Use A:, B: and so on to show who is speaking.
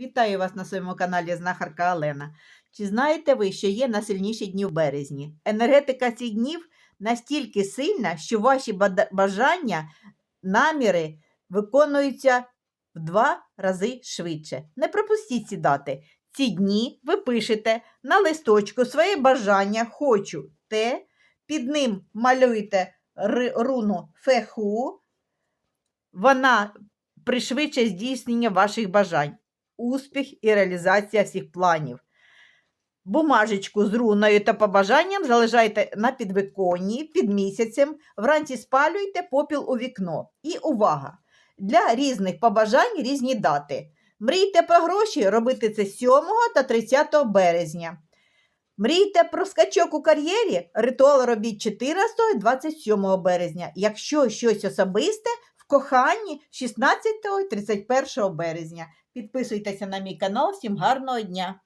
A: Вітаю вас на своєму каналі Знахарка Олена. Чи знаєте ви, що є найсильніші дні в березні? Енергетика цих днів настільки сильна, що ваші бажання, наміри виконуються в два рази швидше. Не пропустіть ці дати. Ці дні ви пишете на листочку своє бажання хочу те, під ним малюєте руну феху, вона пришвидшить здійснення ваших бажань, успіх і реалізація всіх планів. Бумажечку з руною та побажанням залишайте на підвиконні під місяцем, вранці спалюйте попіл у вікно. І увага! Для різних побажань різні дати. Мрійте про гроші, робити це 7 та 30 березня. Мрійте про скачок у кар'єрі, ритуал робіть 14 і 27 березня. Якщо щось особисте, коханні 16 31 березня. Підписуйтеся на мій канал. Всім гарного дня!